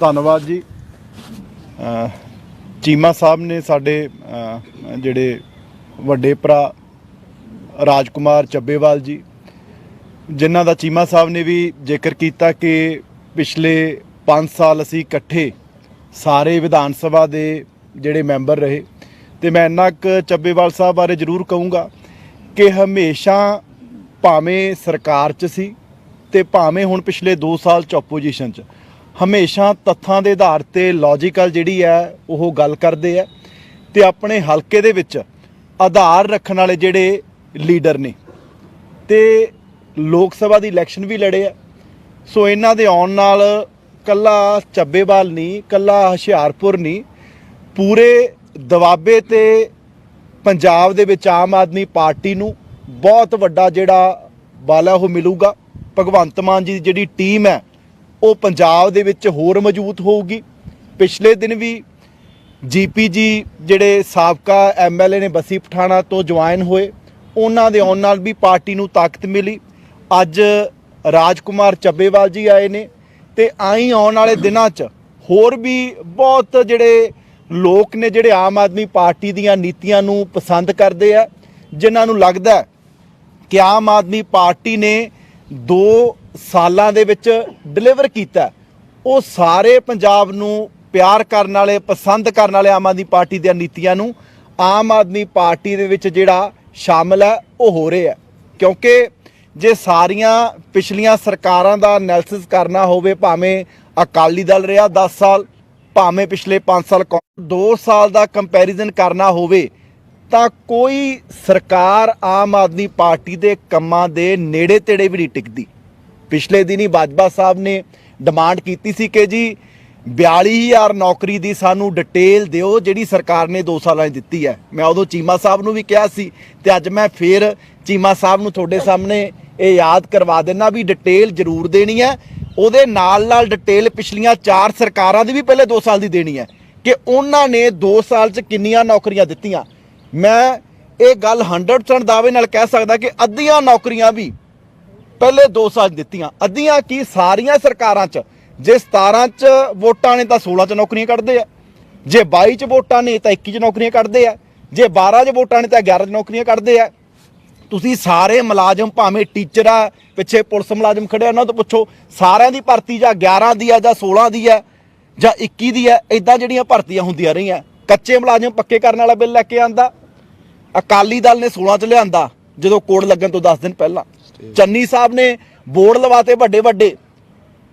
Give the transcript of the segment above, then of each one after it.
ਧੰਨਵਾਦ ਜੀ। ਚੀਮਾ ਸਾਹਿਬ ਨੇ ਸਾਡੇ ਜਿਹੜੇ ਵੱਡੇ ਭਰਾ ਰਾਜਕੁਮਾਰ ਚੱਬੇਵਾਲ ਜੀ, ਜਿਨ੍ਹਾਂ ਦਾ ਚੀਮਾ ਸਾਹਿਬ ਨੇ ਵੀ ਜ਼ਿਕਰ ਕੀਤਾ ਕਿ ਪਿਛਲੇ 5 ਸਾਲ ਅਸੀਂ ਇਕੱਠੇ ਸਾਰੇ ਵਿਧਾਨ ਸਭਾ ਦੇ ਜਿਹੜੇ ਮੈਂਬਰ ਰਹੇ। ਤੇ ਮੈਂ ਇੰਨਾ ਕੁ ਚੱਬੇਵਾਲ ਸਾਹਿਬ ਬਾਰੇ ਜ਼ਰੂਰ ਕਹੂੰਗਾ ਕਿ ਹਮੇਸ਼ਾ ਭਾਵੇਂ ਸਰਕਾਰ 'ਚ ਸੀ ਤੇ ਭਾਵੇਂ ਹੁਣ ਪਿਛਲੇ 2 ਸਾਲ 'ਚ ਆਪੋਜੀਸ਼ਨ 'ਚ, ਹਮੇਸ਼ਾ ਤੱਥਾਂ ਦੇ ਆਧਾਰ ਤੇ ਲੌਜੀਕਲ ਜਿਹੜੀ ਹੈ, ਉਹ ਗੱਲ ਕਰਦੇ ਆ ਤੇ ਆਪਣੇ ਹਲਕੇ ਦੇ ਵਿੱਚ ਆਧਾਰ ਰੱਖਣ ਵਾਲੇ ਜਿਹੜੇ ਲੀਡਰ ਨੇ, ਤੇ ਲੋਕ ਸਭਾ ਦੀ ਇਲੈਕਸ਼ਨ ਵੀ ਲੜੇ ਆ। ਸੋ ਇਹਨਾਂ ਦੇ ਆਉਣ ਨਾਲ ਕੱਲਾ ਚੱਬੇਵਾਲ ਨਹੀਂ, ਕੱਲਾ ਹੁਸ਼ਿਆਰਪੁਰ ਨਹੀਂ, ਪੂਰੇ ਦਵਾਬੇ ਤੇ ਪੰਜਾਬ ਦੇ ਵਿੱਚ ਆਮ ਆਦਮੀ ਪਾਰਟੀ ਨੂੰ ਬਹੁਤ ਵੱਡਾ ਜਿਹੜਾ ਬਾਲਾ ਉਹ ਮਿਲੂਗਾ। ਭਗਵੰਤ ਮਾਨ ਜੀ ਦੀ ਜਿਹੜੀ ਟੀਮ ਹੈ, ਉਹ ਪੰਜਾਬ ਦੇ ਵਿੱਚ ਹੋਰ ਮਜ਼ਬੂਤ ਹੋਊਗੀ। ਪਿਛਲੇ ਦਿਨ ਵੀ ਜੀਪੀਜੀ ਜਿਹੜੇ ਸਾਬਕਾ ਐਮਐਲਏ ਨੇ ਬਸੀ ਪਠਾਣਾ ਤੋਂ ਜੁਆਇਨ ਹੋਏ, ਉਹਨਾਂ ਦੇ ਆਉਣ ਨਾਲ ਵੀ ਪਾਰਟੀ ਨੂੰ ਤਾਕਤ ਮਿਲੀ। ਅੱਜ ਰਾਜਕੁਮਾਰ ਚੱਬੇਵਾਲ ਜੀ ਆਏ ਨੇ ਤੇ ਆਈ ਆਉਣ ਵਾਲੇ ਦਿਨਾਂ 'ਚ ਹੋਰ ਵੀ ਬਹੁਤ ਜਿਹੜੇ ਲੋਕ ਨੇ ਜਿਹੜੇ ਆਮ ਆਦਮੀ ਪਾਰਟੀ ਦੀਆਂ ਨੀਤੀਆਂ ਨੂੰ ਪਸੰਦ ਕਰਦੇ ਆ, ਜਿਨ੍ਹਾਂ ਨੂੰ ਲੱਗਦਾ ਕਿ ਆਮ ਆਦਮੀ ਪਾਰਟੀ ਨੇ 2 ਸਾਲਾਂ ਦੇ ਵਿੱਚ ਡਿਲੀਵਰ ਕੀਤਾ। ਉਹ ਸਾਰੇ ਪੰਜਾਬ ਨੂੰ ਪਿਆਰ ਕਰਨ ਵਾਲੇ, ਪਸੰਦ ਕਰਨ ਵਾਲੇ ਆਮ ਆਦਮੀ ਪਾਰਟੀ ਦੀਆਂ ਨੀਤੀਆਂ ਨੂੰ ਆਮ ਆਦਮੀ ਪਾਰਟੀ ਦੇ ਵਿੱਚ ਜਿਹੜਾ ਸ਼ਾਮਲ ਹੈ, ਉਹ ਹੋ ਰਿਹਾ ਕਿਉਂਕਿ ਜੇ ਸਾਰੀਆਂ ਪਿਛਲੀਆਂ ਸਰਕਾਰਾਂ ਦਾ ਐਨਾਲਿਸਿਸ ਕਰਨਾ ਹੋਵੇ, ਭਾਵੇਂ ਅਕਾਲੀ ਦਲ ਰਿਹਾ 10 ਸਾਲ, ਭਾਵੇਂ ਪਿਛਲੇ 5 ਸਾਲ 2 ਸਾਲ ਦਾ ਕੰਪੈਰੀਜ਼ਨ ਕਰਨਾ ਹੋਵੇ ਤਾਂ ਕੋਈ ਸਰਕਾਰ ਆਮ ਆਦਮੀ ਪਾਰਟੀ ਦੇ ਕੰਮਾਂ ਦੇ ਨੇੜੇ ਤੇੜੇ ਵੀ ਨਹੀਂ ਟਿਕਦੀ। ਪਿਛਲੇ ਦਿਨੀ ਬਾਜਵਾ ਸਾਹਿਬ ਨੇ ਡਿਮਾਂਡ ਕੀਤੀ ਸੀ ਕਿ ਜੀ 42000 ਨੌਕਰੀ ਦੀ ਸਾਨੂੰ ਡਿਟੇਲ ਦਿਓ, ਜਿਹੜੀ ਸਰਕਾਰ ਨੇ 2 ਸਾਲਾਂ 'ਚ ਦਿੱਤੀ ਹੈ। ਮੈਂ ਉਦੋਂ ਚੀਮਾ ਸਾਹਿਬ ਨੂੰ ਵੀ ਕਿਹਾ ਸੀ ਤੇ ਅੱਜ ਮੈਂ ਫੇਰ ਚੀਮਾ ਸਾਹਿਬ ਨੂੰ ਤੁਹਾਡੇ ਸਾਹਮਣੇ ਇਹ ਯਾਦ ਕਰਵਾ ਦੇਣਾ ਵੀ ਡਿਟੇਲ ਜ਼ਰੂਰ ਦੇਣੀ ਹੈ। ਉਹਦੇ ਨਾਲ ਨਾਲ ਡਿਟੇਲ ਪਿਛਲੀਆਂ 4 ਸਰਕਾਰਾਂ ਦੀ ਵੀ ਪਹਿਲੇ 2 ਸਾਲ ਦੀ ਦੇਣੀ ਹੈ ਕਿ ਉਹਨਾਂ ਨੇ 2 ਸਾਲ 'ਚ ਕਿੰਨੀਆਂ ਨੌਕਰੀਆਂ ਦਿੱਤੀਆਂ। ਮੈਂ ਇਹ ਗੱਲ 100% ਦਾਅਵੇ ਨਾਲ ਕਹਿ ਸਕਦਾ ਕਿ ਅੱਧੀਆਂ ਨੌਕਰੀਆਂ ਵੀ ਪਹਿਲੇ 2 ਸਾਲ 'ਚ ਦਿੱਤੀਆਂ। ਅੱਧੀਆਂ ਕੀ ਸਾਰੀਆਂ ਸਰਕਾਰਾਂ 'ਚ? ਜੇ 17 'ਚ ਵੋਟਾਂ ਨੇ ਤਾਂ 16 'ਚ ਨੌਕਰੀਆਂ ਕੱਢਦੇ ਆ। ਜੇ 22 'ਚ ਵੋਟਾਂ ਨੇ ਤਾਂ 21 'ਚ ਨੌਕਰੀਆਂ ਕੱਢਦੇ ਆ। ਜੇ 12 'ਚ ਵੋਟਾਂ ਨੇ ਤਾਂ 11 'ਚ ਨੌਕਰੀਆਂ ਕੱਢਦੇ ਆ। ਤੁਸੀਂ ਸਾਰੇ ਮੁਲਾਜ਼ਮ ਭਾਵੇਂ ਟੀਚਰ ਆ, ਪਿੱਛੇ ਪੁਲਿਸ ਮੁਲਾਜ਼ਮ ਖੜੇ ਉਹਨਾਂ ਤੋਂ ਪੁੱਛੋ, ਸਾਰਿਆਂ ਦੀ ਭਰਤੀ ਜਾਂ 11 ਦੀ ਆ ਜਾਂ 16 ਦੀ ਆ ਜਾਂ 21 ਦੀ ਆ ਇਦਾਂ ਜਿਹੜੀਆਂ ਭਰਤੀਆਂ ਹੁੰਦੀਆਂ ਰਹੀਆਂ। ਕੱਚੇ ਮੁਲਾਜ਼ਮ ਪੱਕੇ ਕਰਨ ਵਾਲਾ ਬਿੱਲ ਲੈ ਕੇ ਆਂਦਾ। ਅਕਾਲੀ ਦਲ ਨੇ 16 ਚ ਲਿਆਂਦਾ, ਜਦੋਂ ਕੋਡ ਲੱਗਣ ਤੋਂ 10 ਦਿਨ ਪਹਿਲਾਂ। ਚੰਨੀ ਸਾਹਿਬ ਨੇ ਬੋਰਡ ਲਵਾਤੇ ਵੱਡੇ ਵੱਡੇ।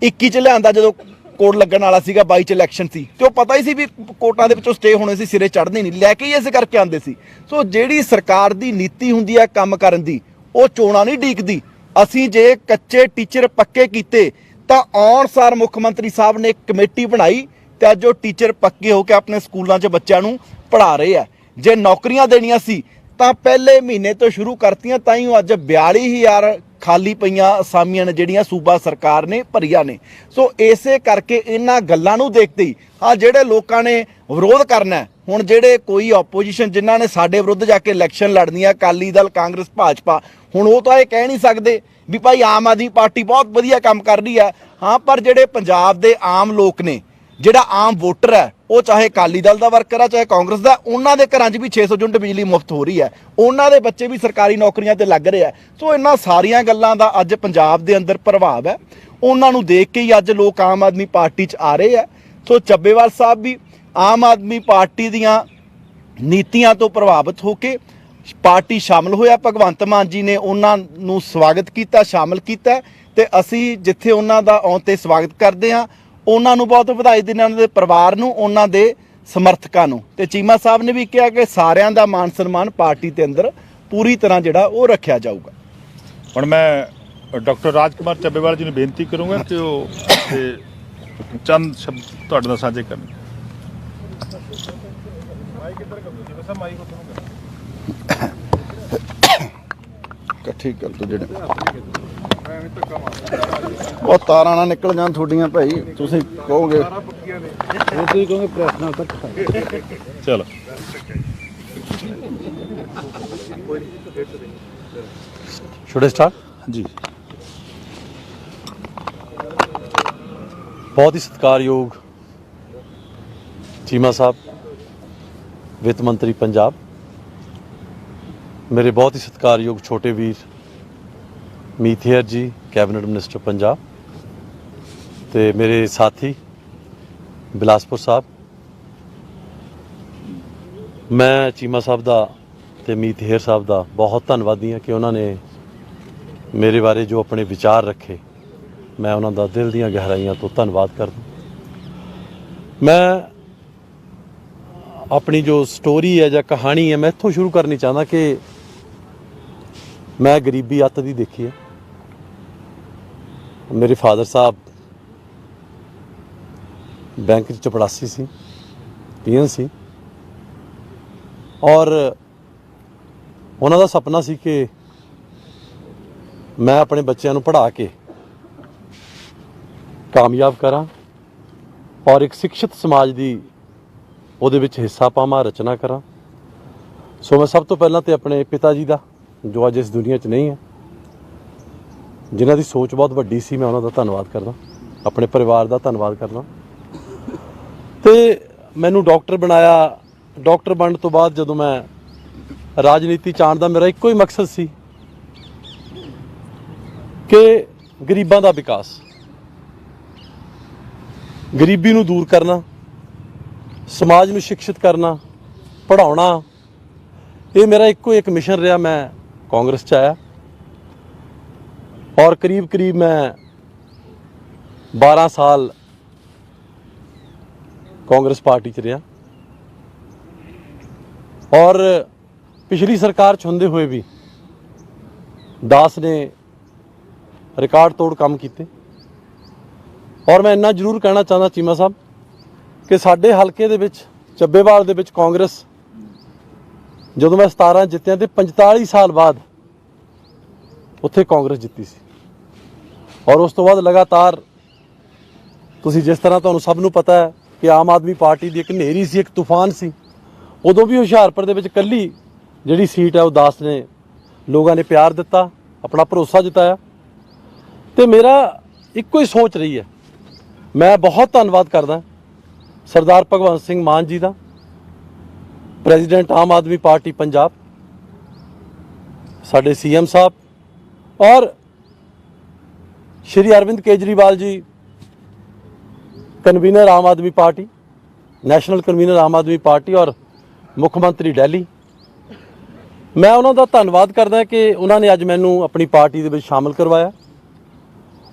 21 ਚ ਲਿਆਂਦਾ ਜਦੋਂ ਕੋਡ ਲੱਗਣ ਵਾਲਾ ਸੀਗਾ 22 ਚ ਇਲੈਕਸ਼ਨ ਸੀ। ਤੇ ਉਹ ਪਤਾ ਹੀ ਸੀ ਵੀ ਕੋਰਟਾਂ ਦੇ ਵਿੱਚੋਂ ਸਟੇ ਹੋਣੇ ਸੀ, ਸਿਰੇ ਚੜ੍ਹਦੇ ਨਹੀਂ। ਲੈ ਕੇ ਹੀ ਇਸੇ ਕਰਕੇ ਆਂਦੇ ਸੀ। ਸੋ ਜਿਹੜੀ ਸਰਕਾਰ ਦੀ ਨੀਤੀ ਹੁੰਦੀ ਹੈ ਕੰਮ ਕਰਨ ਦੀ, ਉਹ ਚੋਣਾਂ ਨਹੀਂ ਢੀਕਦੀ ਅਸੀਂ ਜੇ ਕੱਚੇ ਟੀਚਰ ਪੱਕੇ ਕੀਤੇ, ਤਾਂ ਆਉਣ ਸਾਰ ਮੁੱਖ ਮੰਤਰੀ ਸਾਹਿਬ ਨੇ ਕਮੇਟੀ ਬਣਾਈ ਤੇ ਅੱਜ ਉਹ ਟੀਚਰ ਪੱਕੇ ਹੋ ਕੇ ਆਪਣੇ ਸਕੂਲਾਂ 'ਚ ਬੱਚਿਆਂ ਨੂੰ ਪੜ੍ਹਾ ਰਹੇ ਆ। ਜੇ ਨੌਕਰੀਆਂ ਦੇਣੀਆਂ ਸੀ, ਤਾਂ ਪਹਿਲੇ ਮਹੀਨੇ ਤੋਂ ਸ਼ੁਰੂ ਕਰਤੀਆਂ, ਤਾਂ ਹੀ ਉਹ ਅੱਜ 42000 ਖਾਲੀ ਪਈਆਂ ਅਸਾਮੀਆਂ ਨੇ, ਜਿਹੜੀਆਂ ਸੂਬਾ ਸਰਕਾਰ ਨੇ ਭਰੀਆਂ ਨੇ। ਸੋ ਇਸੇ ਕਰਕੇ ਇਹਨਾਂ ਗੱਲਾਂ ਨੂੰ ਦੇਖਦੇ ਹੀ ਆ ਜਿਹੜੇ ਲੋਕਾਂ ਨੇ ਵਿਰੋਧ ਕਰਨਾ ਹੁਣ ਜਿਹੜੇ ਕੋਈ ਆਪੋਜੀਸ਼ਨ ਜਿਨ੍ਹਾਂ ਨੇ ਸਾਡੇ ਵਿਰੁੱਧ ਜਾ ਕੇ ਇਲੈਕਸ਼ਨ ਲੜਨੀ ਆ ਅਕਾਲੀ ਦਲ, ਕਾਂਗਰਸ, ਭਾਜਪਾ, ਹੁਣ ਉਹ ਤਾਂ ਇਹ ਕਹਿ ਨਹੀਂ ਸਕਦੇ ਵੀ ਭਾਈ ਆਮ ਆਦਮੀ ਪਾਰਟੀ ਬਹੁਤ ਵਧੀਆ ਕੰਮ ਕਰ ਰਹੀ ਹੈ। ਹਾਂ, ਪਰ ਜਿਹੜੇ ਪੰਜਾਬ ਦੇ ਆਮ ਲੋਕ ਨੇ ਜਿਹੜਾ ਆਮ ਵੋਟਰ ਹੈ, ਉਹ ਚਾਹੇ ਅਕਾਲੀ ਦਲ ਦਾ ਵਰਕਰ ਹੈ, ਚਾਹੇ ਕਾਂਗਰਸ ਦਾ, ਉਹਨਾਂ ਦੇ ਘਰਾਂ 'ਚ ਵੀ 600 ਯੂਨਿਟ ਬਿਜਲੀ ਮੁਫਤ ਹੋ ਰਹੀ ਹੈ। ਉਹਨਾਂ ਦੇ ਬੱਚੇ ਵੀ ਸਰਕਾਰੀ ਨੌਕਰੀਆਂ ਤੇ ਲੱਗ ਰਹੇ ਆ ਸੋ ਇਹਨਾਂ ਸਾਰੀਆਂ ਗੱਲਾਂ ਦਾ ਅੱਜ ਪੰਜਾਬ ਦੇ ਅੰਦਰ ਪ੍ਰਭਾਵ ਹੈ। ਉਹਨਾਂ ਨੂੰ ਦੇਖ ਕੇ ਹੀ ਅੱਜ ਲੋਕ ਆਮ ਆਦਮੀ ਪਾਰਟੀ 'ਚ ਆ ਰਹੇ ਆ ਸੋ ਚੱਬੇਵਾਲ ਸਾਹਿਬ ਵੀ ਆਮ ਆਦਮੀ ਪਾਰਟੀ ਦੀਆਂ ਨੀਤੀਆਂ ਤੋਂ ਪ੍ਰਭਾਵਿਤ ਹੋ ਕੇ ਪਾਰਟੀ ਸ਼ਾਮਲ ਹੋਇਆ। ਭਗਵੰਤ ਮਾਨ ਜੀ ਨੇ ਉਹਨਾਂ ਨੂੰ ਸਵਾਗਤ ਕੀਤਾ, ਸ਼ਾਮਲ ਕੀਤਾ ਤੇ ਅਸੀਂ ਜਿੱਥੇ ਉਹਨਾਂ ਦਾ ਆਉਣ ਤੇ ਸਵਾਗਤ ਕਰਦੇ ਹਾਂ ਉਹਨਾਂ ਨੂੰ ਬਹੁਤ ਵਧਾਈ ਦਿੰਦੇ ਉਹਨਾਂ ਦੇ ਪਰਿਵਾਰ ਨੂੰ ਉਹਨਾਂ ਦੇ ਸਮਰਥਕਾਂ ਨੂੰ। ਤੇ ਚੀਮਾ ਸਾਹਿਬ ਨੇ ਵੀ ਕਿਹਾ ਕਿ ਸਾਰਿਆਂ ਦਾ ਮਾਨ ਸਨਮਾਨ ਪਾਰਟੀ ਦੇ ਅੰਦਰ ਪੂਰੀ ਤਰ੍ਹਾਂ ਜਿਹੜਾ ਉਹ ਰੱਖਿਆ ਜਾਊਗਾ। ਹੁਣ ਮੈਂ ਡਾਕਟਰ ਰਾਜਕੁਮਾਰ ਚੱਬੇਵਾਲ ਜੀ ਨੂੰ ਬੇਨਤੀ ਕਰੂੰਗਾ ਕਿ ਉਹ ਤੇ ਚੰਦ ਸ਼ਬਦ ਤੁਹਾਡੇ ਨਾਲ ਸਾਂਝੇ ਕਰਨ। ਇਕੱਠੀ ਕਰ ਦੋ ਜਿਹੜੇ ਉਹ ਤਾਰਾਂ ਨਾ ਨਿਕਲ ਜਾਣ ਤੁਹਾਡੀਆਂ ਭਾਈ ਤੁਸੀਂ ਕਹੋਗੇ। ਤੁਸੀਂ ਕਹੋਗੇ ਪ੍ਰੈਸ ਨਾਲ ਤੱਕ ਚਲੋ। ਸ਼ੁਡ ਸਟਾਰਟ ਜੀ। ਬਹੁਤ ਹੀ ਸਤਿਕਾਰਯੋਗ ਚੀਮਾ ਸਾਹਿਬ ਵਿੱਤ ਮੰਤਰੀ ਪੰਜਾਬ। ਮੇਰੇ ਬਹੁਤ ਹੀ ਸਤਿਕਾਰਯੋਗ ਛੋਟੇ ਵੀਰ ਮੀਥੇਰ ਜੀ, ਕੈਬਨਿਟ ਮਿਨਿਸਟਰ ਪੰਜਾਬ ਤੇ ਮੇਰੇ ਸਾਥੀ ਬਿਲਾਸਪੁਰ ਸਾਹਿਬ। ਮੈਂ ਚੀਮਾ ਸਾਹਿਬ ਦਾ ਤੇ ਮੀਥੇਰ ਸਾਹਿਬ ਦਾ ਬਹੁਤ ਧੰਨਵਾਦੀ ਹਾਂ ਕਿ ਉਹਨਾਂ ਨੇ ਮੇਰੇ ਬਾਰੇ ਜੋ ਆਪਣੇ ਵਿਚਾਰ ਰੱਖੇ, ਮੈਂ ਉਹਨਾਂ ਦਾ ਦਿਲ ਦੀਆਂ ਗਹਿਰਾਈਆਂ ਤੋਂ ਧੰਨਵਾਦ ਕਰਦਾ। ਮੈਂ ਆਪਣੀ ਜੋ ਸਟੋਰੀ ਹੈ ਜਾਂ ਕਹਾਣੀ ਹੈ, ਮੈਂ ਇੱਥੋਂ ਸ਼ੁਰੂ ਕਰਨੀ ਚਾਹੁੰਦਾ ਕਿ ਮੈਂ ਗਰੀਬੀ ਅੱਤ ਦੀ ਦੇਖੀ ਹੈ। ਮੇਰੇ ਫਾਦਰ ਸਾਹਿਬ ਬੈਂਕ 'ਚ ਚਪੜਾਸੀ ਸੀ, ਪੀਐਨ ਸੀ। ਔਰ ਉਹਨਾਂ ਦਾ ਸੁਪਨਾ ਸੀ ਕਿ ਮੈਂ ਆਪਣੇ ਬੱਚਿਆਂ ਨੂੰ ਪੜ੍ਹਾ ਕੇ ਕਾਮਯਾਬ ਕਰਾਂ ਔਰ ਇੱਕ ਸਿੱਖਿਅਤ ਸਮਾਜ ਦੀ ਉਹਦੇ ਵਿੱਚ ਹਿੱਸਾ ਪਾਵਾਂ, ਰਚਨਾ ਕਰਾਂ। ਸੋ ਮੈਂ ਸਭ ਤੋਂ ਪਹਿਲਾਂ ਤੇ ਆਪਣੇ ਪਿਤਾ ਜੀ ਦਾ, ਜੋ ਅੱਜ ਇਸ ਦੁਨੀਆ 'ਚ ਨਹੀਂ ਹੈ ਜਿਨ੍ਹਾਂ ਦੀ ਸੋਚ ਬਹੁਤ ਵੱਡੀ ਸੀ, ਮੈਂ ਉਹਨਾਂ ਦਾ ਧੰਨਵਾਦ ਕਰਦਾ। ਆਪਣੇ ਪਰਿਵਾਰ ਦਾ ਧੰਨਵਾਦ ਕਰਦਾ। ਤੇ ਮੈਨੂੰ ਡਾਕਟਰ ਬਣਾਇਆ। ਡਾਕਟਰ ਬਣਨ ਤੋਂ ਬਾਅਦ ਜਦੋਂ ਮੈਂ ਰਾਜਨੀਤੀ ਚਾਣ ਦਾ ਮੇਰਾ ਇੱਕੋ ਹੀ ਮਕਸਦ ਸੀ ਕਿ ਗਰੀਬਾਂ ਦਾ ਵਿਕਾਸ। ਗਰੀਬੀ ਨੂੰ ਦੂਰ ਕਰਨਾ, ਸਮਾਜ ਨੂੰ ਸਿੱਖਿਅਤ ਕਰਨਾ, ਪੜ੍ਹਾਉਣਾ। ਇਹ ਮੇਰਾ ਇੱਕੋ ਇੱਕ ਮਿਸ਼ਨ ਰਿਹਾ। ਮੈਂ ਕਾਂਗਰਸ ਚ ਆਇਆ। ਔਰ ਕਰੀਬ ਕਰੀਬ ਮੈਂ 12 ਸਾਲ ਕਾਂਗਰਸ ਪਾਰਟੀ ਚ ਰਿਹਾ। ਔਰ ਪਿਛਲੀ ਸਰਕਾਰ ਚ ਹੁੰਦੇ ਹੋਏ ਵੀ ਦਾਸ ਨੇ ਰਿਕਾਰਡ ਤੋੜ ਕੰਮ ਕੀਤੇ। ਔਰ ਮੈਂ ਇੰਨਾ ਜ਼ਰੂਰ ਕਹਿਣਾ ਚਾਹੁੰਦਾ ਚੀਮਾ ਸਾਹਿਬ ਕਿ ਸਾਡੇ ਹਲਕੇ ਦੇ ਵਿੱਚ, ਚੱਬੇਵਾਲ ਦੇ ਵਿੱਚ ਕਾਂਗਰਸ ਜਦੋਂ ਮੈਂ 17 ਜਿੱਤਿਆ ਤੇ 45 ਸਾਲ ਬਾਅਦ ਉੱਥੇ ਕਾਂਗਰਸ ਜਿੱਤੀ ਸੀ। ਔਰ ਉਸ ਤੋਂ ਬਾਅਦ ਲਗਾਤਾਰ ਤੁਸੀਂ ਜਿਸ ਤਰ੍ਹਾਂ ਤੁਹਾਨੂੰ ਸਭ ਨੂੰ ਪਤਾ ਹੈ ਕਿ ਆਮ ਆਦਮੀ ਪਾਰਟੀ ਦੀ ਇੱਕ ਨੇਰੀ ਸੀ, ਇੱਕ ਤੂਫਾਨ ਸੀ, ਉਦੋਂ ਵੀ ਹੁਸ਼ਿਆਰਪੁਰ ਦੇ ਵਿੱਚ ਕੱਲੀ ਜਿਹੜੀ ਸੀਟ ਹੈ ਉਹ ਦਾਸ ਨੇ ਲੋਕਾਂ ਨੇ ਪਿਆਰ ਦਿੱਤਾ, ਆਪਣਾ ਭਰੋਸਾ ਜਤਾਇਆ। ਤੇ ਮੇਰਾ ਇੱਕੋ ਹੀ ਸੋਚ ਰਹੀ ਹੈ। ਮੈਂ ਬਹੁਤ ਧੰਨਵਾਦ ਕਰਦਾ ਸਰਦਾਰ ਭਗਵੰਤ ਸਿੰਘ ਮਾਨ ਜੀ ਦਾ, ਪ੍ਰੈਜ਼ੀਡੈਂਟ ਆਮ ਆਦਮੀ ਪਾਰਟੀ ਪੰਜਾਬ, ਸਾਡੇ ਸੀਐਮ ਸਾਹਿਬ ਔਰ Shri Arvind Kejriwal ji convener Aam Aadmi Party national convener Aam Aadmi Party ਔਰ ਮੁੱਖ ਮੰਤਰੀ ਦਿੱਲੀ ਮੈਂ ਉਹਨਾਂ ਦਾ ਧੰਨਵਾਦ ਕਰਦਾ ਕਿ ਉਹਨਾਂ ਨੇ ਅੱਜ ਮੈਨੂੰ ਆਪਣੀ ਪਾਰਟੀ ਦੇ ਵਿੱਚ ਸ਼ਾਮਲ ਕਰਵਾਇਆ।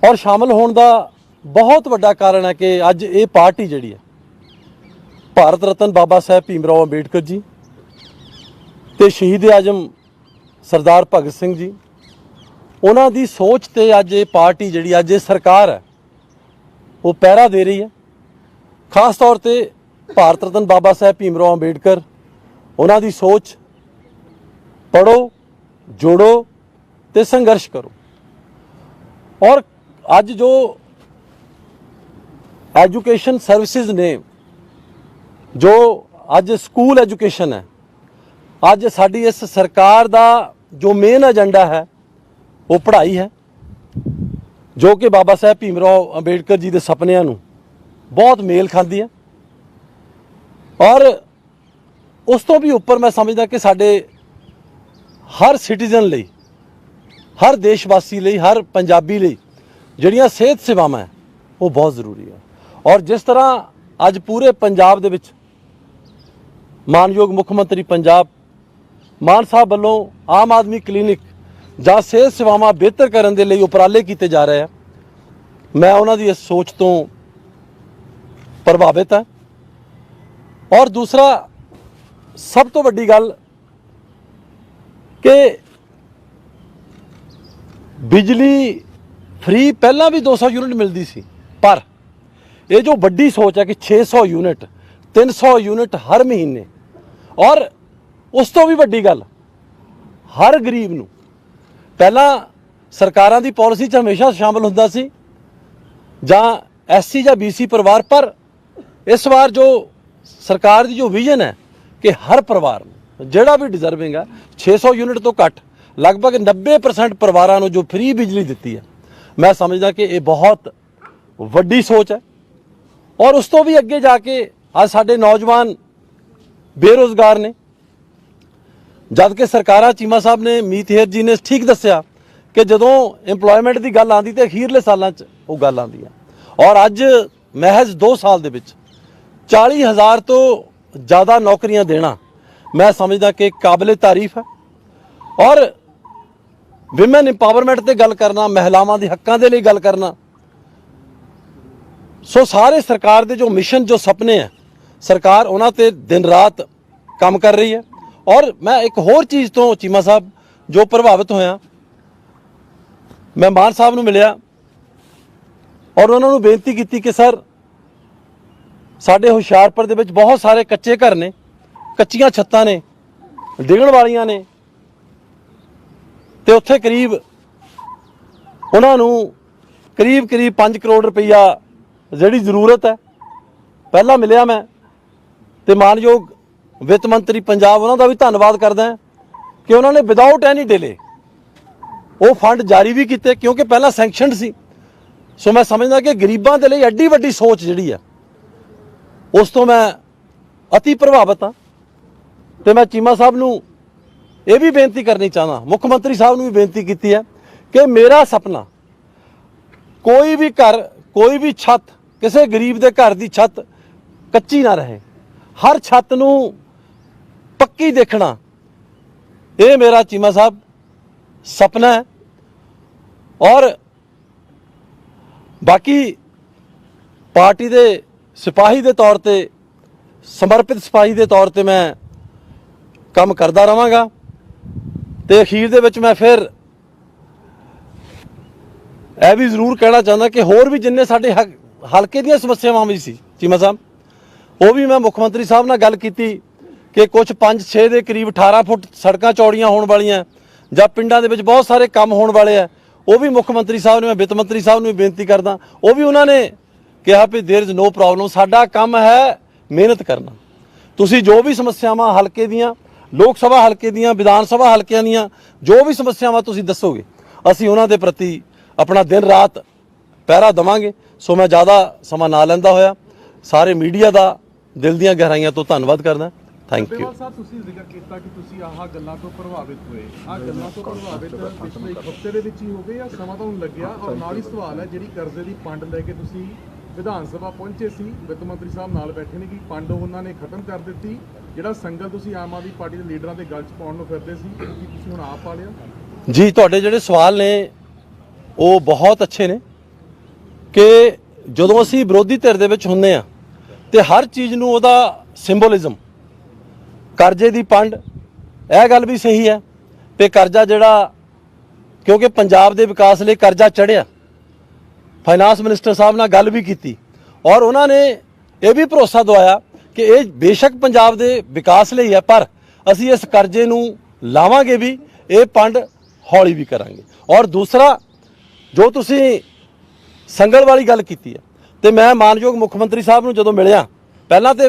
ਔਰ ਸ਼ਾਮਲ ਹੋਣ ਦਾ ਬਹੁਤ ਵੱਡਾ ਕਾਰਨ ਹੈ ਕਿ ਅੱਜ ਇਹ ਪਾਰਟੀ ਜਿਹੜੀ ਹੈ, ਭਾਰਤ ਰਤਨ ਬਾਬਾ ਸਾਹਿਬ ਭੀਮ ਰਾਓ ਅੰਬੇਡਕਰ ਜੀ ਤੇ ਸ਼ਹੀਦ ਆਜਮ ਸਰਦਾਰ ਭਗਤ ਸਿੰਘ ਜੀ ਉਹਨਾਂ ਦੀ ਸੋਚ ਤੇ ਅੱਜ ਇਹ ਪਾਰਟੀ ਜਿਹੜੀ ਅੱਜ ਇਹ ਸਰਕਾਰ ਹੈ, ਉਹ ਪਹਿਰਾ ਦੇ ਰਹੀ ਹੈ। ਖਾਸ ਤੌਰ ਤੇ ਭਾਰਤ ਰਤਨ ਬਾਬਾ ਸਾਹਿਬ ਭੀਮਰਾਓ ਅੰਬੇਡਕਰ, ਉਹਨਾਂ ਦੀ ਸੋਚ ਪੜੋ ਜੋੜੋ ਤੇ ਸੰਘਰਸ਼ ਕਰੋ। ਔਰ ਅੱਜ ਜੋ ਐਜੂਕੇਸ਼ਨ ਸਰਵਿਸਿਜ਼ ਨੇ, ਜੋ ਅੱਜ ਸਕੂਲ ਐਜੂਕੇਸ਼ਨ ਹੈ, ਅੱਜ ਸਾਡੀ ਇਸ ਸਰਕਾਰ ਦਾ ਜੋ ਮੇਨ ਏਜੰਡਾ ਹੈ ਉਹ ਪੜ੍ਹਾਈ ਹੈ, ਜੋ ਕਿ ਬਾਬਾ ਸਾਹਿਬ ਭੀਮਰਾਓ ਅੰਬੇਡਕਰ ਜੀ ਦੇ ਸੁਪਨਿਆਂ ਨੂੰ ਬਹੁਤ ਮੇਲ ਖਾਂਦੀ ਹੈ। ਔਰ ਉਸ ਤੋਂ ਵੀ ਉੱਪਰ ਮੈਂ ਸਮਝਦਾ ਕਿ ਸਾਡੇ ਹਰ ਸਿਟੀਜ਼ਨ ਲਈ, ਹਰ ਦੇਸ਼ਵਾਸੀ ਲਈ, ਹਰ ਪੰਜਾਬੀ ਲਈ ਜਿਹੜੀਆਂ ਸਿਹਤ ਸੇਵਾਵਾਂ ਹੈ, ਉਹ ਬਹੁਤ ਜ਼ਰੂਰੀ ਹੈ। ਔਰ ਜਿਸ ਤਰ੍ਹਾਂ ਅੱਜ ਪੂਰੇ ਪੰਜਾਬ ਦੇ ਵਿੱਚ ਮਾਨਯੋਗ ਮੁੱਖ ਮੰਤਰੀ ਪੰਜਾਬ ਮਾਨ ਸਾਹਿਬ ਵੱਲੋਂ ਆਮ ਆਦਮੀ ਕਲੀਨਿਕ ਜਾਂ ਸਿਹਤ ਸੇਵਾਵਾਂ ਬਿਹਤਰ ਕਰਨ ਦੇ ਲਈ ਉਪਰਾਲੇ ਕੀਤੇ ਜਾ ਰਹੇ ਆ, ਮੈਂ ਉਹਨਾਂ ਦੀ ਇਸ ਸੋਚ ਤੋਂ ਪ੍ਰਭਾਵਿਤ ਹਾਂ। ਔਰ ਦੂਸਰਾ, ਸਭ ਤੋਂ ਵੱਡੀ ਗੱਲ ਕਿ ਬਿਜਲੀ ਫ੍ਰੀ ਪਹਿਲਾਂ ਵੀ 200 ਯੂਨਿਟ ਮਿਲਦੀ ਸੀ, ਪਰ ਇਹ ਜੋ ਵੱਡੀ ਸੋਚ ਹੈ ਕਿ 600 ਯੂਨਿਟ 300 ਯੂਨਿਟ ਹਰ ਮਹੀਨੇ, ਔਰ ਉਸ ਤੋਂ ਵੀ ਵੱਡੀ ਗੱਲ, ਹਰ ਗਰੀਬ ਨੂੰ ਪਹਿਲਾਂ ਸਰਕਾਰਾਂ ਦੀ ਪਾਲਿਸੀ 'ਚ ਹਮੇਸ਼ਾ ਸ਼ਾਮਲ ਹੁੰਦਾ ਸੀ ਜਾਂ ਐਸਸੀ ਜਾਂ ਬੀਸੀ ਪਰਿਵਾਰ, ਪਰ ਇਸ ਵਾਰ ਜੋ ਸਰਕਾਰ ਦੀ ਜੋ ਵਿਜ਼ਨ ਹੈ ਕਿ ਹਰ ਪਰਿਵਾਰ ਨੂੰ, ਜਿਹੜਾ ਵੀ ਡਿਜ਼ਰਵਿੰਗ ਹੈ 600 ਯੂਨਿਟ ਤੋਂ ਘੱਟ, ਲਗਭਗ 90% ਪਰਿਵਾਰਾਂ ਨੂੰ ਜੋ ਫ੍ਰੀ ਬਿਜਲੀ ਦਿੱਤੀ ਹੈ, ਮੈਂ ਸਮਝਦਾ ਕਿ ਇਹ ਬਹੁਤ ਵੱਡੀ ਸੋਚ ਹੈ ਔਰ ਉਸ ਤੋਂ ਵੀ ਅੱਗੇ ਜਾ ਕੇ ਅੱਜ ਸਾਡੇ ਨੌਜਵਾਨ ਬੇਰੋਜ਼ਗਾਰ ਨੇ ਜਦ ਕਿ ਸਰਕਾਰਾਂ ਚੀਮਾ ਸਾਹਿਬ ਨੇ ਮੀਤਹੇਰ ਜੀ ਨੇ ਠੀਕ ਦੱਸਿਆ ਕਿ ਜਦੋਂ EMPLOYMENT ਦੀ ਗੱਲ ਆਂਦੀ ਤੇ ਅਖੀਰਲੇ ਸਾਲਾਂ 'ਚ ਉਹ ਗੱਲ ਆਂਦੀ ਆ। ਔਰ ਅੱਜ ਮਹਿਜ਼ 2 ਸਾਲ ਦੇ ਵਿੱਚ 40000 ਤੋਂ ਜ਼ਿਆਦਾ ਨੌਕਰੀਆਂ ਦੇਣਾ ਮੈਂ ਸਮਝਦਾ ਕਿ ਕਾਬਲੇ ਤਾਰੀਫ ਹੈ। ਔਰ ਵਿਮਨ ਇੰਪਾਵਰਮੈਂਟ ਤੇ ਗੱਲ ਕਰਨਾ, ਮਹਿਲਾਵਾਂ ਦੇ ਹੱਕਾਂ ਦੇ ਲਈ ਗੱਲ ਕਰਨਾ, ਸੋ ਸਾਰੇ ਸਰਕਾਰ ਦੇ ਜੋ ਮਿਸ਼ਨ ਜੋ ਸੁਪਨੇ ਹੈ ਸਰਕਾਰ ਉਹਨਾਂ ਤੇ ਦਿਨ ਰਾਤ ਕੰਮ ਕਰ ਰਹੀ ਹੈ। ਔਰ ਮੈਂ ਇੱਕ ਹੋਰ ਚੀਜ਼ ਤੋਂ ਚੀਮਾ ਸਾਹਿਬ ਜੋ ਪ੍ਰਭਾਵਿਤ ਹੋਇਆ। ਮੈਂ ਮਾਨ ਸਾਹਿਬ ਨੂੰ ਮਿਲਿਆ ਔਰ ਉਹਨਾਂ ਨੂੰ ਬੇਨਤੀ ਕੀਤੀ ਕਿ ਸਰ, ਸਾਡੇ ਹੁਸ਼ਿਆਰਪੁਰ ਦੇ ਵਿੱਚ ਬਹੁਤ ਸਾਰੇ ਕੱਚੇ ਘਰ ਨੇ, ਕੱਚੀਆਂ ਛੱਤਾਂ ਨੇ, ਡਿੱਗਣ ਵਾਲੀਆਂ ਨੇ। ਤੇ ਉੱਥੇ ਕਰੀਬ ਉਹਨਾਂ ਨੂੰ ਕਰੀਬ ਕਰੀਬ 5 ਕਰੋੜ ਰੁਪਈਆ ਜਿਹੜੀ ਜ਼ਰੂਰਤ ਹੈ, ਪਹਿਲਾਂ ਮਿਲਿਆ ਮੈਂ। ਤੇ ਮਾਨਯੋਗ ਵਿੱਤ ਮੰਤਰੀ ਪੰਜਾਬ ਉਹਨਾਂ ਦਾ ਵੀ ਧੰਨਵਾਦ ਕਰਦਾ ਕਿ ਉਹਨਾਂ ਨੇ ਵਿਦਆਊਟ ਐਨੀ ਡਿਲੇ ਉਹ ਫੰਡ ਜਾਰੀ ਵੀ ਕੀਤੇ, ਕਿਉਂਕਿ ਪਹਿਲਾਂ ਸੈਂਕਸ਼ਨਡ ਸੀ। ਸੋ ਮੈਂ ਸਮਝਦਾ ਕਿ ਗਰੀਬਾਂ ਦੇ ਲਈ ਐਡੀ ਵੱਡੀ ਸੋਚ ਜਿਹੜੀ ਆ, ਉਸ ਤੋਂ ਮੈਂ ਅਤੀ ਪ੍ਰਭਾਵਿਤ ਹਾਂ। ਤੇ ਮੈਂ ਚੀਮਾ ਸਾਹਿਬ ਨੂੰ ਇਹ ਵੀ ਬੇਨਤੀ ਕਰਨੀ ਚਾਹਨਾ ਮੁੱਖ ਮੰਤਰੀ ਸਾਹਿਬ ਨੂੰ ਵੀ ਬੇਨਤੀ ਕੀਤੀ ਹੈ ਕਿ ਮੇਰਾ ਸੁਪਨਾ, ਕੋਈ ਵੀ ਘਰ, ਕੋਈ ਵੀ ਛੱਤ, ਕਿਸੇ ਗਰੀਬ ਦੇ ਘਰ ਦੀ ਛੱਤ ਕੱਚੀ ਨਾ ਰਹੇ। ਹਰ ਛੱਤ ਨੂੰ ਪੱਕੀ ਦੇਖਣਾ। ਇਹ ਮੇਰਾ ਚੀਮਾ ਸਾਹਿਬ ਸੁਪਨਾ ਹੈ। ਔਰ ਬਾਕੀ ਪਾਰਟੀ ਦੇ ਸਿਪਾਹੀ ਦੇ ਤੌਰ ਤੇ, ਸਮਰਪਿਤ ਸਿਪਾਹੀ ਦੇ ਤੌਰ ਤੇ ਮੈਂ ਕੰਮ ਕਰਦਾ ਰਵਾਂਗਾ। ਤੇ ਅਖੀਰ ਦੇ ਵਿੱਚ ਮੈਂ ਫਿਰ ਇਹ ਵੀ ਜ਼ਰੂਰ ਕਹਿਣਾ ਚਾਹੁੰਦਾ ਕਿ ਹੋਰ ਵੀ ਜਿੰਨੇ ਸਾਡੇ ਹੱਕ- ਹਲਕੇ ਦੀਆਂ ਸਮੱਸਿਆਵਾਂ ਵੀ ਸੀ, ਚੀਮਾ ਸਾਹਿਬ, ਉਹ ਵੀ ਮੈਂ ਮੁੱਖ ਮੰਤਰੀ ਸਾਹਿਬ ਨਾਲ ਗੱਲ ਕੀਤੀ। ਕਿ ਕੁਝ 5-6 ਦੇ ਕਰੀਬ 18 ਫੁੱਟ ਸੜਕਾਂ ਚੌੜੀਆਂ ਹੋਣ ਵਾਲੀਆਂ ਜਾਂ ਪਿੰਡਾਂ ਦੇ ਵਿੱਚ ਬਹੁਤ ਸਾਰੇ ਕੰਮ ਹੋਣ ਵਾਲੇ ਆ ਉਹ ਵੀ ਮੁੱਖ ਮੰਤਰੀ ਸਾਹਿਬ ਨੂੰ ਮੈਂ ਵਿੱਤ ਮੰਤਰੀ ਸਾਹਿਬ ਨੂੰ ਵੀ ਬੇਨਤੀ ਕਰਦਾ ਉਹ ਵੀ ਉਹਨਾਂ ਨੇ ਕਿਹਾ ਵੀ देयर इज नो ਪ੍ਰੋਬਲਮ ਸਾਡਾ ਕੰਮ ਹੈ ਮਿਹਨਤ ਕਰਨਾ ਤੁਸੀਂ ਜੋ ਵੀ ਸਮੱਸਿਆਵਾਂ ਹਲਕੇ ਦੀਆਂ ਲੋਕ ਸਭਾ ਹਲਕੇ ਦੀਆਂ ਵਿਧਾਨ ਸਭਾ ਹਲਕਿਆਂ ਦੀਆਂ ਜੋ ਵੀ ਸਮੱਸਿਆਵਾਂ ਤੁਸੀਂ ਦੱਸੋਗੇ ਅਸੀਂ ਉਹਨਾਂ ਦੇ ਪ੍ਰਤੀ ਆਪਣਾ ਦਿਨ ਰਾਤ ਪਹਿਰਾ ਦਵਾਂਗੇ ਸੋ ਮੈਂ ਜ਼ਿਆਦਾ ਸਮਾਂ ਨਾ ਲੈਂਦਾ ਹੋਇਆ ਸਾਰੇ ਮੀਡੀਆ ਦਾ ਦਿਲ ਦੀਆਂ ਗਹਿਰਾਈਆਂ ਤੋਂ ਧੰਨਵਾਦ ਕਰਦਾ ਥੈਂਕ ਯੂ ਸਾਹਿਬ ਤੁਸੀਂ ਜ਼ਿਕਰ ਕੀਤਾ ਕਿ ਤੁਸੀਂ ਆਹ ਗੱਲਾਂ ਤੋਂ ਪ੍ਰਭਾਵਿਤ ਹੋਏ। ਆਹ ਗੱਲਾਂ ਤੋਂ ਪ੍ਰਭਾਵਿਤ ਪਿਛਲੇ ਇੱਕ ਹਫ਼ਤੇ ਦੇ ਵਿੱਚ ਹੀ ਹੋ ਗਏ ਜਾਂ ਸਮਾਂ ਤੁਹਾਨੂੰ ਲੱਗਿਆ। ਔਰ ਨਾਲ ਹੀ ਸਵਾਲ ਹੈ ਜਿਹੜੀ ਕਰਜ਼ੇ ਦੀ ਪੰਡ ਲੈ ਕੇ ਤੁਸੀਂ ਵਿਧਾਨ ਸਭਾ ਪਹੁੰਚੇ ਸੀ ਵਿੱਤ ਮੰਤਰੀ ਸਾਹਿਬ ਨਾਲ ਬੈਠੇ ਨੇ ਕਿ ਪੰਡ ਉਹਨਾਂ ਨੇ ਖਤਮ ਕਰ ਦਿੱਤੀ। ਜਿਹੜਾ ਸੰਗਲ ਤੁਸੀਂ ਆਮ ਆਦਮੀ ਪਾਰਟੀ ਦੇ ਲੀਡਰਾਂ ਦੇ ਗੱਲ 'ਚ ਪਾਉਣ ਨੂੰ ਫਿਰਦੇ ਸੀ ਕੀ ਤੁਸੀਂ ਹੁਣ ਆਪ ਪਾ ਲਿਆ? ਜੀ ਤੁਹਾਡੇ ਜਿਹੜੇ ਸਵਾਲ ਨੇ ਉਹ ਬਹੁਤ ਅੱਛੇ ਨੇ ਕਿ ਜਦੋਂ ਅਸੀਂ ਵਿਰੋਧੀ ਧਿਰ ਦੇ ਵਿੱਚ ਹੁੰਦੇ ਆ ਤੇ ਹਰ ਚੀਜ਼ ਨੂੰ ਉਹਦਾ ਸਿੰਬੋਲਿਜ਼ਮ ਕਰਜ਼ੇ ਦੀ ਪੰਡ, ਇਹ ਗੱਲ ਵੀ ਸਹੀ ਹੈ ਤੇ ਕਰਜ਼ਾ ਜਿਹੜਾ, ਕਿਉਂਕਿ ਪੰਜਾਬ ਦੇ ਵਿਕਾਸ ਲਈ ਕਰਜ਼ਾ ਚੜਿਆ ਫਾਈਨਾਂਸ ਮਿਨਿਸਟਰ ਸਾਹਿਬ ਨਾਲ ਗੱਲ ਵੀ ਕੀਤੀ ਔਰ ਉਹਨਾਂ ਨੇ ਇਹ ਵੀ ਭਰੋਸਾ ਦਵਾਇਆ ਕਿ ਇਹ ਬੇਸ਼ੱਕ ਪੰਜਾਬ ਦੇ ਵਿਕਾਸ ਲਈ ਹੈ, ਪਰ ਅਸੀਂ ਇਸ ਕਰਜ਼ੇ ਨੂੰ ਲਾਵਾਂਗੇ ਵੀ, ਇਹ ਪੰਡ ਹੌਲੀ ਵੀ ਕਰਾਂਗੇ। ਔਰ ਦੂਸਰਾ, ਜੋ ਤੁਸੀਂ ਸੰਗਲ ਵਾਲੀ ਗੱਲ ਕੀਤੀ ਹੈ, ਤੇ ਮੈਂ ਮਾਨਯੋਗ ਮੁੱਖ ਮੰਤਰੀ ਸਾਹਿਬ ਨੂੰ ਜਦੋਂ ਮਿਲਿਆ, ਪਹਿਲਾਂ ਤੇ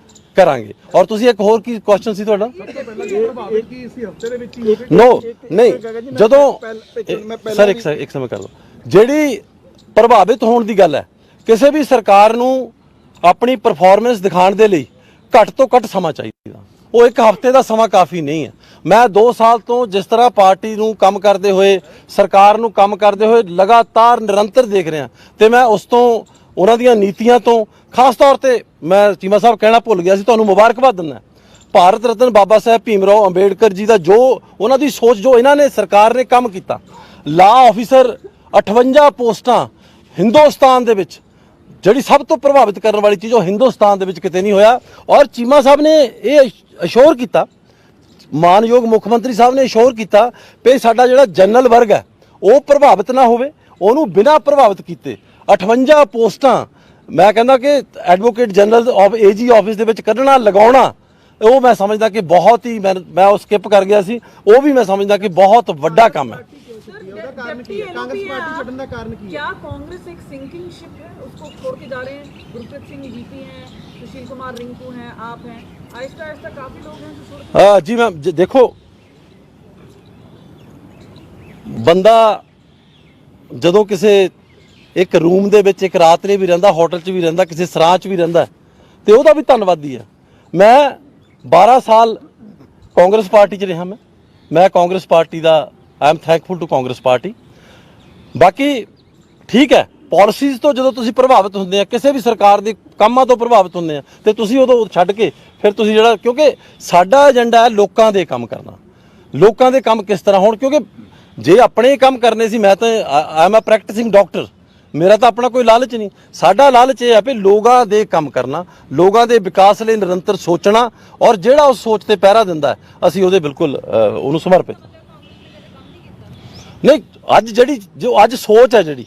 ਕਰਾਂਗੇ। ਔਰ ਤੁਸੀਂ ਇੱਕ ਹੋਰ ਕੀ ਕੁਐਸਚਨ ਸੀ ਤੁਹਾਡਾ? ਨੋ ਨਹੀਂ ਜਦੋਂ ਸਰ ਇੱਕ ਇੱਕ ਸਮੇਂ ਕਰ ਲਓ। ਜਿਹੜੀ ਪ੍ਰਭਾਵਿਤ ਹੋਣ ਦੀ ਗੱਲ ਹੈ ਕਿਸੇ ਵੀ ਸਰਕਾਰ ਨੂੰ ਆਪਣੀ ਪਰਫਾਰਮੈਂਸ ਦਿਖਾਉਣ ਦੇ ਲਈ ਘੱਟ ਤੋਂ ਘੱਟ ਸਮਾਂ ਚਾਹੀਦਾ। ਉਹ ਇੱਕ ਹਫ਼ਤੇ ਦਾ ਸਮਾਂ ਕਾਫੀ ਨਹੀਂ ਹੈ। ਮੈਂ 2 ਸਾਲ ਤੋਂ ਜਿਸ ਤਰ੍ਹਾਂ ਪਾਰਟੀ ਨੂੰ ਕੰਮ ਕਰਦੇ ਹੋਏ ਸਰਕਾਰ ਨੂੰ ਕੰਮ ਕਰਦੇ ਹੋਏ ਲਗਾਤਾਰ ਨਿਰੰਤਰ ਦੇਖ ਰਿਹਾ ਤੇ ਮੈਂ ਉਸ ਤੋਂ ਉਹਨਾਂ ਦੀਆਂ ਨੀਤੀਆਂ ਤੋਂ ਖਾਸ ਤੌਰ ਤੇ ਮੈਂ ਚੀਮਾ ਸਾਹਿਬ ਕਹਿਣਾ ਭੁੱਲ ਗਿਆ ਸੀ, ਤੁਹਾਨੂੰ ਮੁਬਾਰਕਬਾਦ ਦਿੰਦਾ ਭਾਰਤ ਰਤਨ ਬਾਬਾ ਸਾਹਿਬ ਭੀਮਰਾਓ ਅੰਬੇਡਕਰ ਜੀ ਦਾ ਜੋ ਉਹਨਾਂ ਦੀ ਸੋਚ ਜੋ ਇਹਨਾਂ ਨੇ ਸਰਕਾਰ ਨੇ ਕੰਮ ਕੀਤਾ, ਲਾ ਆਫੀਸਰ 58 ਪੋਸਟਾਂ ਹਿੰਦੁਸਤਾਨ ਦੇ ਵਿੱਚ, ਜਿਹੜੀ ਸਭ ਤੋਂ ਪ੍ਰਭਾਵਿਤ ਕਰਨ ਵਾਲੀ ਚੀਜ਼ ਉਹ ਹਿੰਦੁਸਤਾਨ ਦੇ ਵਿੱਚ ਕਿਤੇ ਨਹੀਂ ਹੋਇਆ। ਔਰ ਚੀਮਾ ਸਾਹਿਬ ਨੇ ਇਹ ਅਸ਼ੋਰ ਕੀਤਾ, ਮਾਨਯੋਗ ਮੁੱਖ ਮੰਤਰੀ ਸਾਹਿਬ ਨੇ ਅਸ਼ੋਰ ਕੀਤਾ ਕਿ ਸਾਡਾ ਜਿਹੜਾ ਜਨਰਲ ਵਰਗ ਹੈ, ਉਹ ਪ੍ਰਭਾਵਿਤ ਨਾ ਹੋਵੇ, ਉਹਨੂੰ ਬਿਨਾਂ ਪ੍ਰਭਾਵਿਤ ਕੀਤੇ 58 ਪੋਸਟਾਂ ਮੈਂ ਕਹਿੰਦਾ ਕਿ advocate general of AG office ਦੇ ਵਿੱਚ ਕੱਢਣਾ ਲਗਾਉਣਾ ਉਹ ਮੈਂ ਸਮਝਦਾ ਕਿ ਬਹੁਤ ਹੀ ਮੈਂ ਮੈਂ ਉਹ ਸਕਿਪ ਕਰ ਗਿਆ ਸੀ ਉਹ ਵੀ ਮੈਂ ਸਮਝਦਾ ਕਿ ਬਹੁਤ ਵੱਡਾ ਕੰਮ ਹੈ कांग्रेस पार्टी छोड़ने का कारण की क्या कांग्रेस एक सिंकिंग शिप है उसको छोड़ के जा रहे हैं गुरप्रीत सिंह जीपी हैं सुशील कुमार रिंकू हैं आप हैं आहिस्ता आहिस्ता काफी लोग हैं जो छोड़ के ਅ, ਜੀ ਮੈਂ ਜ- ਦੇਖੋ ਬੰਦਾ ਜਦੋਂ ਕਿਸੇ ਇੱਕ ਰੂਮ ਦੇ ਵਿੱਚ, ਇੱਕ ਰਾਤ ਨੇ ਵੀ ਰਹਿੰਦਾ, ਹੋਟਲ 'ਚ ਵੀ ਰਹਿੰਦਾ, ਕਿਸੇ ਸਰਾਂ 'ਚ ਵੀ ਰਹਿੰਦਾ। ਤੇ ਉਹਦਾ ਵੀ ਧੰਨਵਾਦੀ ਆ। ਮੈਂ 12 ਸਾਲ ਕਾਂਗਰਸ ਪਾਰਟੀ 'ਚ ਰਿਹਾ ਮੈਂ। ਮੈਂ Congress party the I am thankful to Congress party. ਬਾਕੀ ਠੀਕ ਹੈ ਪਾਲਿਸੀਜ਼ ਤੋਂ ਜਦੋਂ ਤੁਸੀਂ ਪ੍ਰਭਾਵਿਤ ਹੁੰਦੇ ਆ, ਕਿਸੇ ਵੀ ਸਰਕਾਰ ਦੇ ਕੰਮਾਂ ਤੋਂ ਪ੍ਰਭਾਵਿਤ ਹੁੰਦੇ ਆ, ਤੇ ਤੁਸੀਂ ਉਦੋਂ ਛੱਡ ਕੇ ਫਿਰ ਤੁਸੀਂ ਜਿਹੜਾ, ਕਿਉਂਕਿ ਸਾਡਾ ਏਜੰਡਾ ਹੈ ਲੋਕਾਂ ਦੇ ਕੰਮ ਕਰਨਾ। ਲੋਕਾਂ ਦੇ ਕੰਮ ਕਿਸ ਤਰ੍ਹਾਂ ਹੋਣ? ਕਿਉਂਕਿ ਜੇ ਆਪਣੇ ਕੰਮ ਕਰਨੇ ਸੀ, ਮੈਂ ਤਾਂ I am a practising doctor ਮੇਰਾ ਤਾਂ ਆਪਣਾ ਕੋਈ ਲਾਲਚ ਨਹੀਂ। ਸਾਡਾ ਲਾਲਚ ਇਹ ਹੈ ਵੀ ਲੋਕਾਂ ਦੇ ਕੰਮ ਕਰਨਾ ਲੋਕਾਂ ਦੇ ਵਿਕਾਸ ਲਈ ਨਿਰੰਤਰ ਸੋਚਣਾ ਔਰ ਜਿਹੜਾ ਉਸ ਸੋਚ ਤੇ ਪਹਿਰਾ ਦਿੰਦਾ ਅਸੀਂ ਉਹਦੇ ਬਿਲਕੁਲ ਉਹਨੂੰ ਸਮਰਪਿਤ। ਨਹੀਂ ਅੱਜ ਜਿਹੜੀ ਜੋ ਅੱਜ ਸੋਚ ਹੈ ਜਿਹੜੀ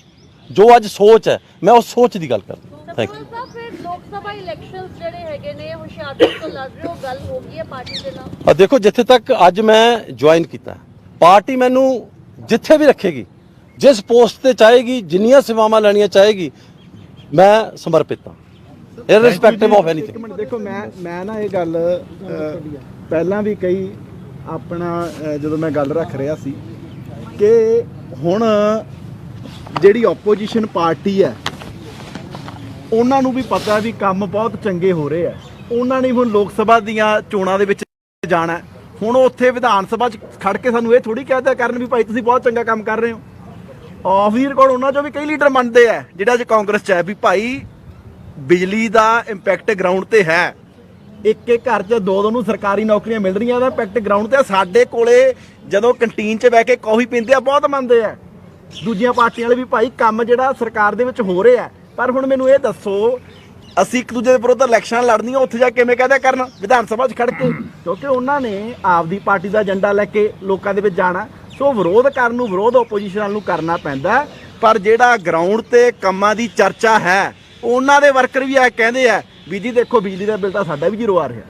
ਜੋ ਅੱਜ ਸੋਚ ਹੈ ਮੈਂ ਉਸ ਸੋਚ ਦੀ ਗੱਲ ਕਰਦਾ। ਥੈਂਕ ਯੂ ਸਤਪਾਲ ਸਾਹਿਬ ਫਿਰ ਲੋਕ ਸਭਾ ਇਲੈਕਸ਼ਨਸ ਜਿਹੜੇ ਹੈਗੇ ਨੇ ਹੁਸ਼ਿਆਰਪੁਰ ਤੋਂ ਲੜ ਰਹੇ ਹੋ ਗੱਲ ਹੋ ਗਈ ਹੈ ਪਾਰਟੀ ਦੇ ਨਾਲ? ਆ ਦੇਖੋ ਜਿੱਥੇ ਤੱਕ ਅੱਜ ਮੈਂ ਜੁਆਇਨ ਕੀਤਾ ਪਾਰਟੀ ਮੈਨੂੰ ਜਿੱਥੇ ਵੀ ਰੱਖੇਗੀ ਜਿਸ ਪੋਸਟ ਤੇ ਚਾਹੇਗੀ ਜਿੰਨੀਆਂ ਸੇਵਾਵਾਂ ਲੈਣੀਆਂ ਚਾਹੇਗੀ ਮੈਂ ਸਮਰਪਿਤ ਹਾਂ। ਇਰਰਿਸਪੈਕਟਿਵ ਆਫ ਇੱਕ ਐਨੀਥਿੰਗ ਮਿੰਟ ਦੇਖੋ ਮੈਂ ਮੈਂ ਨਾ ਇਹ ਗੱਲ ਅ, ਪਹਿਲਾਂ ਵੀ ਕਈ ਆਪਣਾ ਅ, ਜਦੋਂ ਮੈਂ ਗੱਲ ਰੱਖ ਰਿਹਾ ਸੀ ਕਿ ਹੁਣ ਜਿਹੜੀ ਆਪੋਜੀਸ਼ਨ ਪਾਰਟੀ ਹੈ ਉਹਨਾਂ ਨੂੰ ਵੀ ਪਤਾ ਵੀ ਕੰਮ ਬਹੁਤ ਚੰਗੇ ਹੋ ਰਹੇ ਆ। ਉਹਨਾਂ ਨੇ ਹੁਣ ਲੋਕ ਸਭਾ ਦੀਆਂ ਚੋਣਾਂ ਦੇ ਵਿੱਚ ਜਾਣਾ। ਹੈ। ਹੁਣ ਉਹ ਉੱਥੇ ਵਿਧਾਨ ਸਭਾ 'ਚ ਖੜ ਕੇ ਸਾਨੂੰ ਇਹ ਥੋੜੀ ਦਿਆ ਕਰਨ ਵੀ ਭਾਈ ਤੁਸੀਂ ਬਹੁਤ ਚੰਗਾ ਕੰਮ ਕਰ ਰਹੇ ਹੋ। ਆਫ ਦੀ ਰਿਕਾਰਡ ਉਹਨਾਂ ਚੋਂ ਵੀ ਕਈ ਲੀਡਰ ਮੰਨਦੇ ਆ, ਜਿਹੜਾ ਅੱਜ ਕਾਂਗਰਸ 'ਚ ਹੈ ਵੀ ਭਾਈ ਬਿਜਲੀ ਦਾ ਇੰਪੈਕਟ ਗਰਾਊਂਡ ਤੇ ਹੈ। ਇੱਕ ਇੱਕ ਘਰ 'ਚ ਦੋ ਦੋ ਨੂੰ ਸਰਕਾਰੀ ਨੌਕਰੀਆਂ ਮਿਲ ਰਹੀਆਂ ਦਾ ਇੰਪੈਕਟ ਗਰਾਊਂਡ ਤੇ ਸਾਡੇ ਕੋਲੇ ਜਦੋਂ ਕੰਟੀਨ 'ਚ ਬਹਿ ਕੇ ਕੌਫੀ ਪੀਂਦੇ ਆ, ਬਹੁਤ ਮੰਨਦੇ ਆ। ਦੂਜੀਆਂ ਪਾਰਟੀਆਂ ਵਾਲੇ ਵੀ ਭਾਈ ਕੰਮ ਜਿਹੜਾ ਸਰਕਾਰ ਦੇ ਵਿੱਚ ਹੋ ਰਿਹਾ ਪਰ ਹੁਣ ਮੈਨੂੰ ਇਹ ਦੱਸੋ, ਅਸੀਂ ਇੱਕ ਦੂਜੇ ਦੇ ਵਿਰੁੱਧ ਇਲੈਕਸ਼ਨਾਂ ਲੜਨੀਆਂ, ਉੱਥੇ ਜਾ ਕੇ ਕਿਵੇਂ ਕਹਦਾ ਕਰਨ? ਵਿਧਾਨ ਸਭਾ 'ਚ ਖੜ ਕੇ। ਕਿਉਂਕਿ ਉਹਨਾਂ ਨੇ ਆਪਦੀ ਪਾਰਟੀ ਦਾ ਏਜੰਡਾ ਲੈ ਕੇ ਲੋਕਾਂ ਦੇ ਵਿੱਚ ਜਾਣਾ। ਸੋ ਵਿਰੋਧ ਕਰਨ ਨੂੰ, ਵਿਰੋਧ ਆਪੋਜੀਸ਼ਨ ਨੂੰ ਕਰਨਾ ਪੈਂਦਾ ਪਰ ਜਿਹੜਾ ਗਰਾਊਂਡ ਤੇ ਕੰਮਾਂ ਦੀ ਚਰਚਾ ਹੈ, ਉਹਨਾਂ ਦੇ ਵਰਕਰ ਵੀ ਆ ਕਹਿੰਦੇ ਆ, ਵੀ ਜੀ ਦੇਖੋ ਬਿਜਲੀ ਦਾ ਬਿੱਲ ਤਾਂ ਸਾਡਾ ਵੀ ਜ਼ੀਰੋ ਆ ਰਿਹਾ।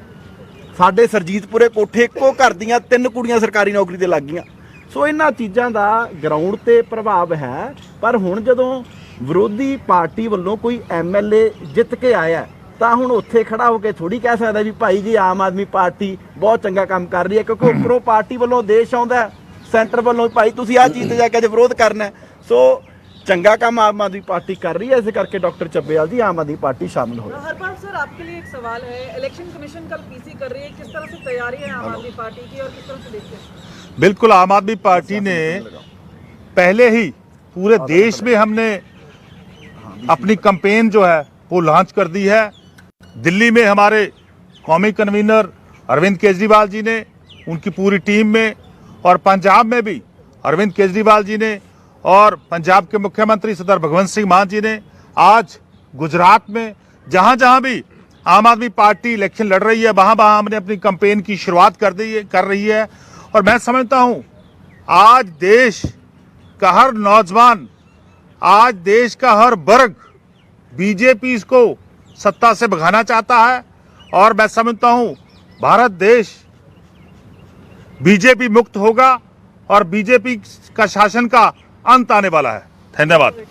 ਸਾਡੇ ਸਰਜੀਤਪੁਰੇ ਕੋਠੇ ਇੱਕੋ ਘਰ ਦੀਆਂ ਤਿੰਨ ਕੁੜੀਆਂ ਸਰਕਾਰੀ ਨੌਕਰੀ ਤੇ ਲੱਗ ਗਈਆਂ। ਸੋ ਇਹਨਾਂ ਚੀਜ਼ਾਂ ਦਾ ਗਰਾਊਂਡ ਤੇ ਪ੍ਰਭਾਵ ਹੈ, ਪਰ ਹੁਣ ਜਦੋਂ ਵਿਰੋਧੀ ਪਾਰਟੀ ਵੱਲੋਂ ਕੋਈ ਐਮਐਲਏ ਜਿੱਤ ਕੇ ਆਇਆ, ਤਾਂ ਹੁਣ ਉੱਥੇ ਖੜਾ ਹੋ ਕੇ ਥੋੜੀ ਕਹਿ ਸਕਦਾ ਵੀ ਭਾਈ ਜੀ ਆਮ ਆਦਮੀ ਪਾਰਟੀ ਬਹੁਤ ਚੰਗਾ ਕੰਮ ਕਰ ਰਹੀ ਹੈ, ਕਿਉਂਕਿ ਉੱਪਰੋਂ ਪਾਰਟੀ ਵੱਲੋਂ ਦੇਸ਼ ਆਉਂਦਾ सेंटर वालों भाई तुम आह चीज़ ਤੇ ਜਾ ਕੇ ਅੱਜ ਵਿਰੋਧ ਕਰਨਾ चंगा काम आम आदमी पार्टी कर रही है इस करके डॉक्टर चब्बेल जी आम आदमी पार्टी शामिल हो सर आपके लिए एक सवाल है इलेक्शन कमीशन कल पीसी कर रही है किस तरह से तैयारी है आम आदमी पार्टी की और किस तरह से देखते हैं बिल्कुल आम आदमी पार्टी ने पहले ही पूरे देश में हमने अपनी कंपेन जो है वो लॉन्च कर दी है दिल्ली में हमारे कौमी कन्वीनर अरविंद केजरीवाल जी ने उनकी पूरी टीम में और पंजाब में भी अरविंद केजरीवाल जी ने और पंजाब के मुख्यमंत्री सरदार भगवंत सिंह मान जी ने आज गुजरात में जहाँ जहाँ भी आम आदमी पार्टी इलेक्शन लड़ रही है, वहाँ वहाँ हमने अपनी कंपेन की शुरुआत कर दी है, कर रही है। और मैं समझता हूँ, आज देश का हर नौजवान, आज देश का हर वर्ग बीजेपी को सत्ता से भगाना चाहता है। और मैं समझता हूँ, भारत देश बीजेपी मुक्त होगा और बीजेपी का शासन का अंत आने वाला है धन्यवाद